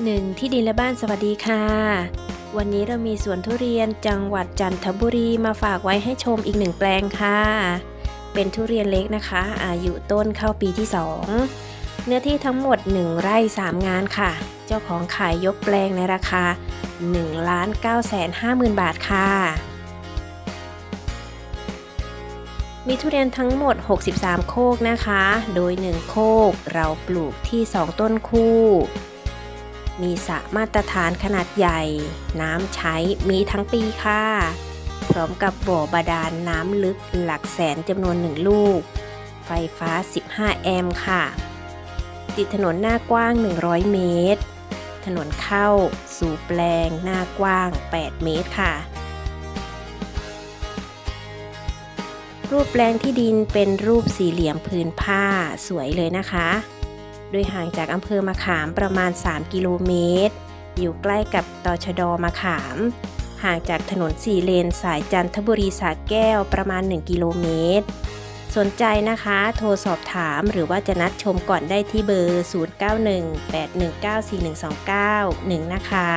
1 ที่ดินและบ้านสวัสดีค่ะ วันนี้เรามีสวนทุเรียนจังหวัดจันทบุรีมาฝากไว้ให้ชมอีกหนึ่งแปลงค่ะ เป็นทุเรียนเล็กนะคะ อายุต้นเข้าปีที่ 2 เนื้อที่ทั้งหมด 1 ไร่ 3 งานค่ะ เจ้าของขายยกแปลงในราคา1ล้าน9แสน5หมื่นบาทค่ะ มีทุเรียนทั้งหมด 63 โคกนะคะ โดย 1 โคกเราปลูกที่ 2 ต้นคู่ มีสระมาตรฐานขนาดใหญ่ น้ำใช้มีทั้งปีค่ะ พร้อมกับบ่อบาดาลน้ำลึกหลักแสนจำนวนหนึ่งลูก ไฟฟ้า 15 แอมป์ค่ะ ติดถนนหน้ากว้าง 100 เมตร ถนนเข้าสู่แปลงหน้ากว้าง 8 เมตรค่ะ รูปแปลงที่ดินเป็นรูปสี่เหลี่ยมพื้นผ้าสวยเลยนะคะ โดยห่างจากอำเภอมะขามประมาณ 3 กิโลเมตร อยู่ใกล้กับตชดมะขาม ห่างจากถนนสี่เลนสายจันทบุรีสาแก้วประมาณ 1 กิโลเมตร สนใจนะคะ โทรสอบถามหรือว่าจะนัดชมก่อนได้ที่เบอร์ 0918194129 1 นะคะ